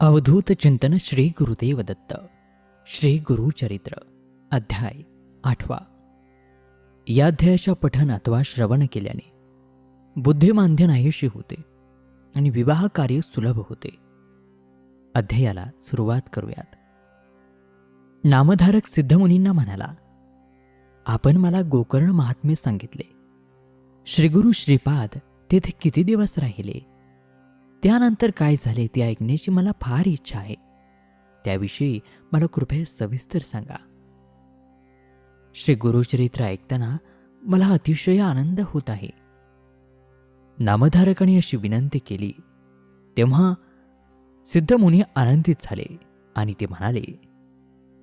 अवधूत चिंतन श्री गुरुदेव दत्त श्री गुरुचरित्र अध्याय आठवा. या अध्यायाच्या पठन अथवा श्रवण केल्याने बुद्धिमांध्य नाहीशी होते आणि विवाह कार्य सुलभ होते. अध्यायाला सुरुवात करूयात. नामधारक सिद्धमुनींना म्हणाला आपण मला गोकर्ण महात्म्य सांगितले. श्रीगुरु श्रीपाद तेथे किती दिवस राहिले? त्यानंतर काय झाले ते ऐकण्याची मला फार इच्छा आहे. त्याविषयी मला कृपया सविस्तर सांगा. श्री गुरुचरित्र ऐकताना मला अतिशय आनंद होत आहे. नामधारकाने अशी विनंती केली. तेव्हा सिद्धमुनी आनंदित झाले आणि ते म्हणाले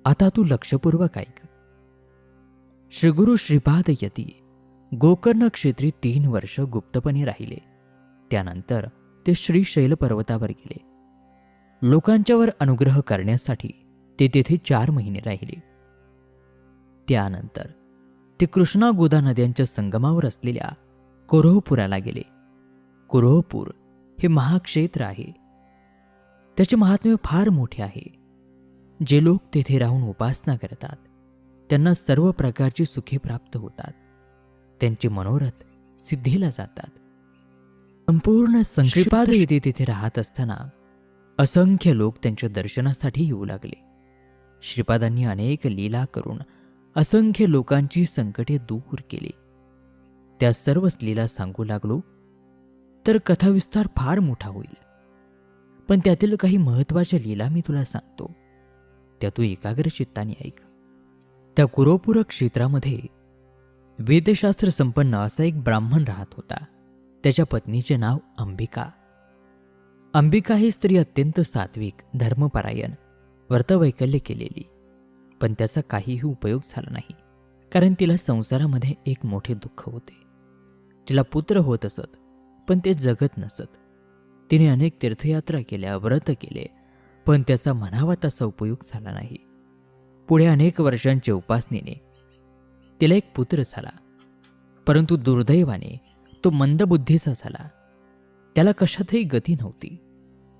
आता तू लक्षपूर्वक ऐक. श्रीगुरु श्रीपाद यती गोकर्ण क्षेत्री तीन वर्ष गुप्तपणे राहिले. त्यानंतर ते श्रीशैल पर्वतावर गेले. लोकांच्यावर अनुग्रह करण्यासाठी ते तेथे चार महिने राहिले. त्यानंतर ते कृष्णा गोदा नद्यांच्या संगमावर असलेल्या कोरोहपुराला गेले. कोरोहपूर हे महाक्षेत्र आहे. त्याचे महात्म्य फार मोठे आहे. जे लोक तेथे राहून उपासना करतात त्यांना सर्व प्रकारची सुखे प्राप्त होतात. त्यांचे मनोरथ सिद्धीला जातात. संपूर्ण संक्षिपाद येथे तिथे राहत असताना असंख्य लोक त्यांच्या दर्शनासाठी येऊ लागले. श्रीपादांनी अनेक लीला करून असंख्य लोकांची संकटे दूर केली. त्या सर्वच लीला सांगू लागलो तर कथाविस्तार फार मोठा होईल. पण त्यातील काही महत्त्वाच्या लीला मी तुला सांगतो. त्या तू एकाग्र चित्ताने ऐक. त्या कुरोपुर क्षेत्रामध्ये वेदशास्त्र संपन्न असा एक ब्राह्मण राहत होता. त्याच्या पत्नीचे नाव अंबिका. अंबिका ही स्त्री अत्यंत सात्विक धर्मपरायण व्रतवैकल्य केलेली. पण त्याचा काहीही उपयोग झाला नाही कारण तिला संसारामध्ये एक मोठे दुःख होते. तिला पुत्र होत असत पण ते जगत नसत. तिने अनेक तीर्थयात्रा केल्या व्रत केले पण त्याचा म्हणावा तसा उपयोग झाला नाही. पुढे अनेक वर्षांच्या उपासनेने तिला एक पुत्र झाला. परंतु दुर्दैवाने तो मंदबुद्धीचा झाला. त्याला कशातही गती नव्हती.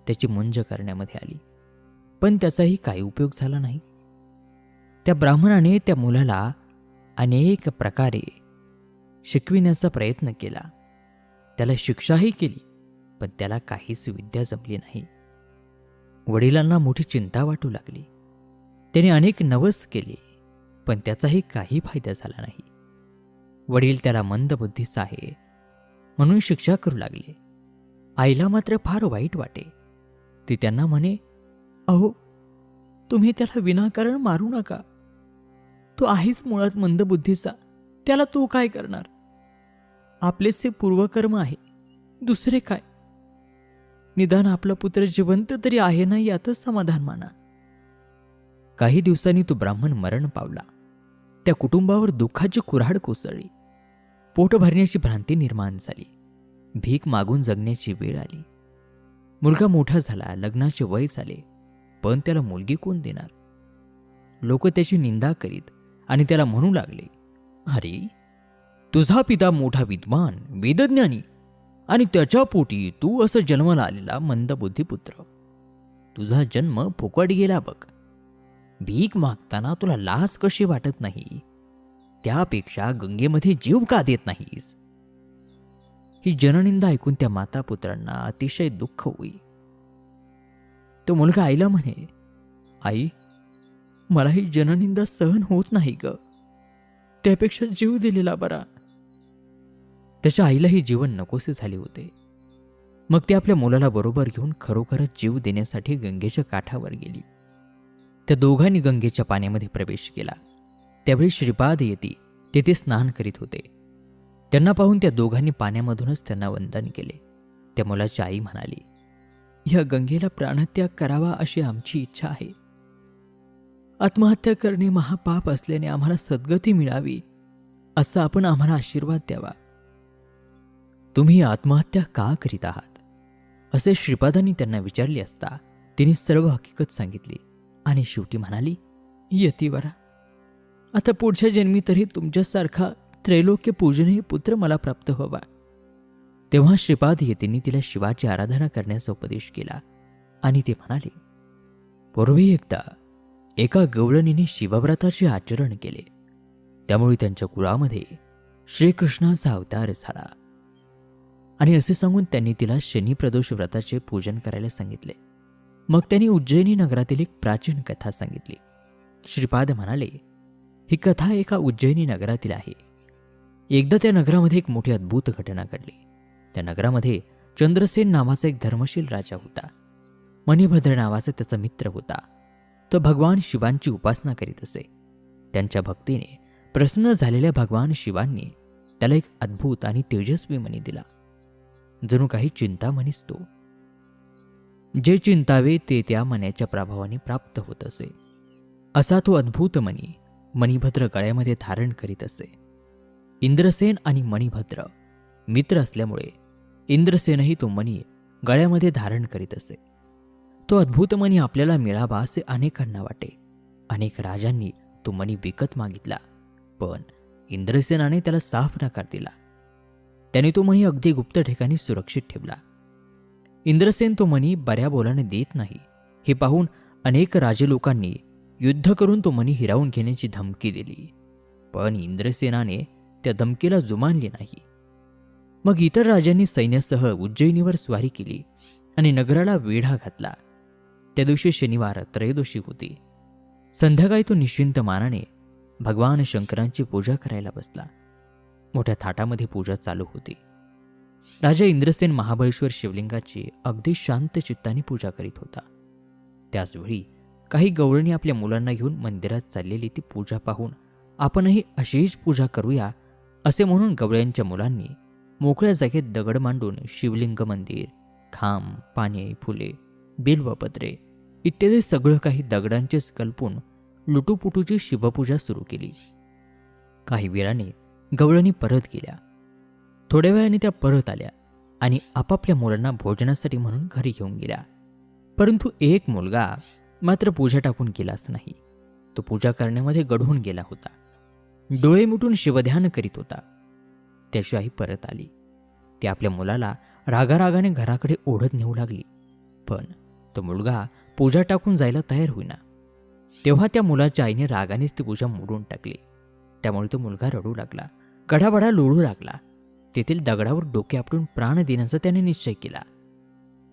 त्याची मुंज करण्यामध्ये आली. पण त्याचाही काही उपयोग झाला नाही. त्या ब्राह्मणाने त्या मुलाला अनेक प्रकारे शिकविण्याचा प्रयत्न केला. त्याला शिक्षाही केली पण त्याला काहीच विद्या जमली नाही. वडिलांना मोठी चिंता वाटू लागली. त्याने अनेक नवस केले पण त्याचाही काही फायदा झाला नाही. वडील त्याला मंदबुद्धीचा आहे म्हणून शिक्षा करू लागले. आईला मात्र फार वाईट वाटे. ती त्यांना म्हणे अहो तुम्ही त्याला विनाकारण मारू नका. तो आहेच मुळात मंदबुद्धीचा. त्याला तो काय करणार? आपलेच पूर्वकर्म आहे. दुसरे काय? निदान आपला पुत्र जिवंत तरी आहे ना यातच समाधान माना. काही दिवसांनी तो ब्राह्मण मरण पावला. त्या कुटुंबावर दुःखाची कुऱ्हाड कोसळली. पोट भरण्याची भ्रांती निर्माण झाली. भीक मागून जगण्याची वेळ आली. मुलगा मोठा झाला लग्नाचे वय झाले पण त्याला मुलगी कोण देणार? लोक त्याची निंदा करीत आणि त्याला म्हणू लागले अरे तुझा पिता मोठा विद्वान वेदज्ञानी आणि त्याच्या पोटी तू असं जन्माला आलेला मंदबुद्धी पुत्र तुझा जन्म फुकट गेला बघ. भीक मागताना तुला लाज कशी वाटत नाही? त्यापेक्षा गंगेमध्ये जीव का देत नाहीस? ही जननिंदा ऐकून त्या माता पुत्रांना अतिशय दुःख होई. तो मुलगा आईला म्हणे आई मला ही जननिंदा सहन होत नाही ग. त्यापेक्षा जीव दिलेला बरा. त्याच्या आईलाही जीवन नकोसे झाले होते. मग ती आपल्या मुलाला बरोबर घेऊन खरोखरच जीव देण्यासाठी गंगेच्या काठावर गेली. त्या दोघांनी गंगेच्या पाण्यामध्ये प्रवेश केला. त्यावेळी श्रीपाद येती तेथे स्नान करीत होते. त्यांना पाहून त्या दोघांनी पाण्यामधूनच त्यांना वंदन केले. त्या मुलाची आई म्हणाली या गंगेला प्राणत्याग करावा अशी आमची इच्छा आहे. आत्महत्या करणे महापाप असल्याने आम्हाला सद्गती मिळावी असा आपण आम्हाला आशीर्वाद द्यावा. तुम्ही आत्महत्या का करीत आहात? असे श्रीपादांनी त्यांना विचारले असता तिने सर्व हकीकत सांगितली आणि शेवटी म्हणाली यतीवरा आता पुढच्या जन्मी तरी तुमच्यासारखा त्रैलोक्य पूजनही पुत्र मला प्राप्त व्हावा. तेव्हा श्रीपाद येतींनी तिला शिवाची आराधना करण्याचा उपदेश केला आणि ते म्हणाले पूर्वी एकदा एका गवळणीने शिवव्रताचे आचरण केले. त्यामुळे त्यांच्या कुळामध्ये श्रीकृष्णाचा अवतार झाला. आणि असे सांगून त्यांनी तिला शनी प्रदोष व्रताचे पूजन करायला सांगितले. मग त्यांनी उज्जैनी नगरातील एक प्राचीन कथा सांगितली. श्रीपाद म्हणाले ही कथा एका उज्जैनी नगरातील आहे. एकदा त्या नगरामध्ये एक मोठी अद्भुत घटना घडली. त्या नगरामध्ये चंद्रसेन नावाचा एक धर्मशील राजा होता. मणिभद्र नावाचा त्याचा मित्र होता. तो भगवान शिवांची उपासना करीत असे. त्यांच्या भक्तीने प्रसन्न झालेल्या भगवान शिवांनी त्याला एक अद्भुत आणि तेजस्वी मणी दिला. जणू काही चिंता म्हणीस तो. जे चिंतावे ते त्या मण्याच्या प्रभावाने प्राप्त होत असे. असा तो अद्भुत मणी मणिभद्र गळ्यामध्ये धारण करीत असे. इंद्रसेन आणि मणिभद्र मित्र असल्यामुळे इंद्रसेनही तो मणी गळ्यामध्ये धारण करीत असे. तो अद्भुत मणी आपल्याला मिळावा असे अनेकांना वाटे. अनेक राजांनी तो मणी विकत मागितला पण इंद्रसेनाने त्याला साफ नकार दिला. त्याने तो मणी अगदी गुप्त ठिकाणी सुरक्षित ठेवला. इंद्रसेन तो मणी बऱ्या बोलाने देत नाही. हे पाहून अनेक राजे लोकांनी युद्ध करून तो मणी हिरावून घेण्याची धमकी दिली. पण इंद्रसेनाने त्या धमकीला जुमानली नाही. मग इतर राजांनी सैन्यासह उज्जैनीवर स्वारी केली आणि नगराला वेढा घातला. त्या दिवशी शनिवार त्रयोदशी होती. संध्याकाळी तो निश्चिंत मानाने भगवान शंकरांची पूजा करायला बसला. मोठ्या थाटामध्ये पूजा चालू होती. राजा इंद्रसेन महाबळेश्वर शिवलिंगाची अगदी शांत चित्ताने पूजा करीत होता. त्याचवेळी काही गवळणी आपल्या मुलांना घेऊन मंदिरात चाललेली ती पूजा पाहून आपणही अशीच पूजा करूया असे म्हणून गवळ्यांच्या मुलांनी मोकळ्या जागेत दगड मांडून शिवलिंग मंदिर खांब पाने फुले बिल्वपत्रे इत्यादी सगळं काही दगडांचेच कल्पून लुटूपुटूची शिवपूजा सुरू केली. काही वेळाने गवळणी परत गेल्या. थोड्या वेळाने त्या परत आल्या आणि आपापल्या मुलांना भोजनासाठी म्हणून घरी घेऊन गेल्या. परंतु एक मुलगा मात्र पूजा टाकून केलाच नाही. तो पूजा करण्यामध्ये गढून गेला होता. डोळे मिटून शिवध्यान करीत होता. त्याची आई परत आली. ती आपल्या मुलाला रागारागाने घराकडे ओढत नेऊ लागली. पण तो मुलगा पूजा टाकून जायला तयार होईना. तेव्हा त्या मुलाच्या आईने रागानेच ती पूजा मोडून टाकली. त्यामुळे तो मुलगा रडू लागला. गडाबडा लोळू लागला. तेथील दगडावर डोके आपटून प्राण देण्याचा त्याने निश्चय केला.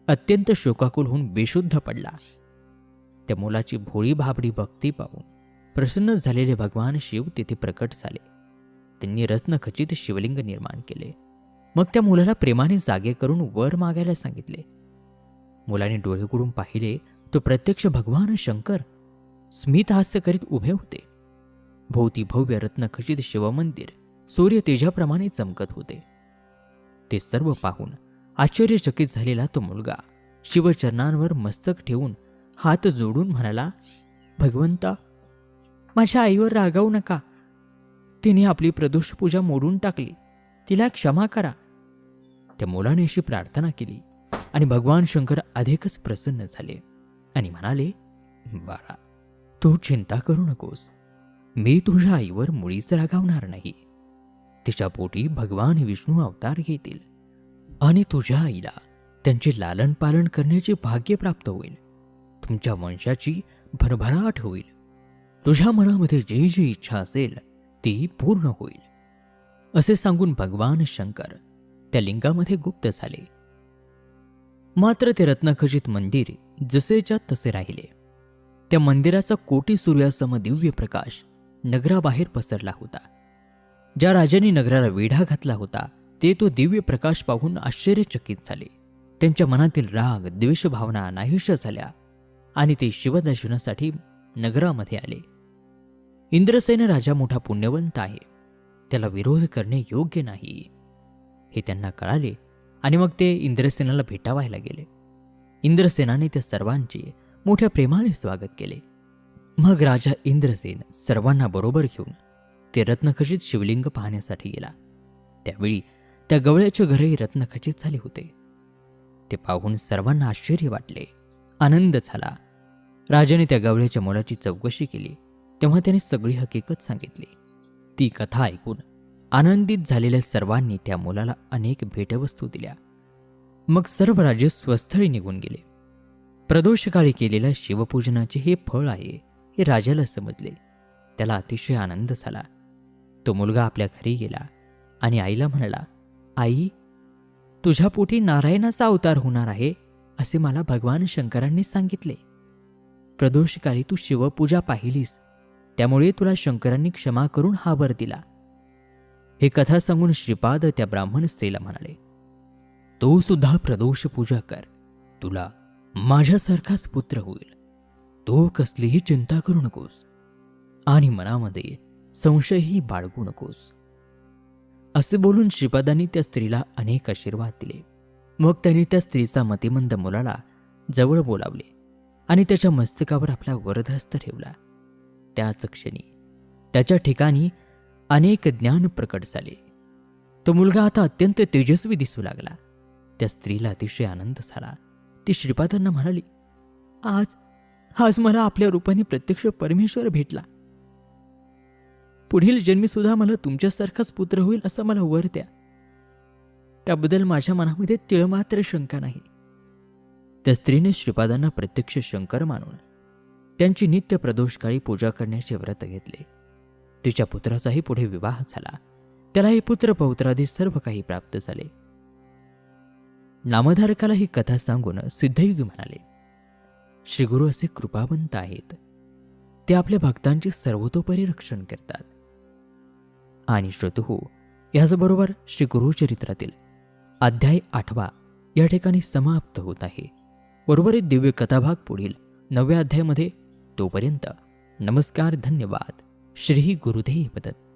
अत्यंत शोकाकुल होऊन बेशुद्ध पडला. त्या मुलाची भोळी भाबडी भक्ती पाहून प्रसन्न झालेले भगवान शिव तेथे प्रकट झाले. त्यांनी रत्नखचित शिवलिंग निर्माण केले. मग त्या मुलाला प्रेमाने जागे करून वर मागायला सांगितले. मुलाने डोळे उघडून पाहिले तो प्रत्यक्ष भगवान शंकर स्मितहास्य करीत उभे होते. भोवती भव्य रत्नखचित शिवमंदिर सूर्य तेजाप्रमाणे चमकत होते. ते सर्व पाहून आश्चर्यचकित झालेला तो मुलगा शिवचरणांवर मस्तक ठेवून हात जोडून म्हणाला भगवंता माझ्या आईवर रागावू नका. तिने आपली प्रदोष पूजा मोडून टाकली. तिला क्षमा करा. त्या मुलाने अशी प्रार्थना केली आणि भगवान शंकर अधिकच प्रसन्न झाले आणि म्हणाले बाळा तू चिंता करू नकोस. मी तुझ्या आईवर मुळीच रागावणार नाही. तिच्या पोटी भगवान विष्णू अवतार घेतील आणि तुझ्या आईला त्यांचे लालन पालन करण्याचे भाग्य प्राप्त होईल. तुमच्या वंशाची भरभराट होईल. तुझ्या मनामध्ये जी जी इच्छा असेल ती पूर्ण होईल. असे सांगून भगवान शंकर त्या लिंगामध्ये गुप्त झाले. मात्र ते रत्नखचित मंदिर जसेच्या तसे राहिले. त्या मंदिराचा कोटी सूर्यासम दिव्य प्रकाश नगराबाहेर पसरला होता. ज्या राजांनी नगराला वेढा घातला होता ते तो दिव्य प्रकाश पाहून आश्चर्यचकित झाले. त्यांच्या मनातील राग द्वेषभावना नाहीशा झाल्या. आणि ते शिवदर्शनासाठी नगरामध्ये आले. इंद्रसेन राजा मोठा पुण्यवंत आहे. त्याला विरोध करणे योग्य नाही. हे त्यांना कळाले आणि मग ते इंद्रसेनाला भेटावायला गेले. इंद्रसेनाने त्या सर्वांचे मोठ्या प्रेमाने स्वागत केले. मग राजा इंद्रसेन सर्वांना बरोबर घेऊन ते रत्नखचित शिवलिंग पाहण्यासाठी गेला. त्यावेळी त्या गवळ्याचे घरही रत्नखचित झाले होते. ते पाहून सर्वांना आश्चर्य वाटले. आनंद झाला. राजाने त्या गवळ्याच्या मुलाची चौकशी केली. तेव्हा त्याने सगळी हकीकत सांगितली. ती कथा ऐकून आनंदित झालेल्या सर्वांनी त्या मुलाला अनेक भेटवस्तू दिल्या. मग सर्व राजे स्वस्थळी निघून गेले. प्रदोषकाळी केलेल्या शिवपूजनाचे हे फळ आहे हे राजाला समजले. त्याला अतिशय आनंद झाला. तो मुलगा आपल्या घरी गेला आणि आईला म्हणाला आई तुझ्या पोटी नारायणाचा अवतार होणार आहे. असे मला भगवान शंकरांनी सांगितले. प्रदोषकाली तू शिवपूजा पाहिलीस त्यामुळे तुला शंकरांनी क्षमा करून हा वर दिला. हे कथा सांगून श्रीपाद त्या ब्राह्मण स्त्रीला म्हणाले तो सुद्धा प्रदोष पूजा कर तुला माझ्यासारखाच पुत्र होईल. तो कसलीही चिंता करू नकोस आणि मनामध्ये संशयही बाळगू नकोस. असे बोलून श्रीपादांनी त्या स्त्रीला अनेक आशीर्वाद दिले. मग त्याने त्या स्त्रीचा मतिमंद मुलाला जवळ बोलावले आणि त्याच्या मस्तकावर आपला वरदहस्त ठेवला. त्याच क्षणी त्याच्या ठिकाणी अनेक ज्ञान प्रकट झाले. तो मुलगा आता अत्यंत तेजस्वी दिसू लागला. त्या स्त्रीला अतिशय आनंद झाला. ती श्रीपादांना म्हणाली आज आज मला आपल्या रूपाने प्रत्यक्ष परमेश्वर भेटला. पुढील जन्मी सुद्धा मला तुमच्यासारखाच पुत्र होईल असं मला वर द्या. त्याबद्दल माझ्या मनामध्ये तिळमात्र शंका नाही. त्या स्त्रीने श्रीपादांना प्रत्यक्ष शंकर मानून त्यांची नित्य प्रदोषकाळी पूजा करण्याचे व्रत घेतले. तिच्या पुत्राचाही पुढे विवाह झाला. त्यालाही पुत्र पौत्रादी सर्व काही प्राप्त झाले. नामधारकाला ही कथा सांगून सिद्धयुगी म्हणाले श्रीगुरु असे कृपावंत आहेत. ते आपल्या भक्तांचे सर्वतोपरी रक्षण करतात. आणि श्रोतू याचबरोबर श्री गुरुचरित्रातील अध्याय आठवा. या ठिकाणी समाप्त होत आहे. उर्वरित दिव्य कथाभाग पुढील नवव्या अध्यायामध्ये तोपर्यंत नमस्कार धन्यवाद. श्री गुरुदेव दत्त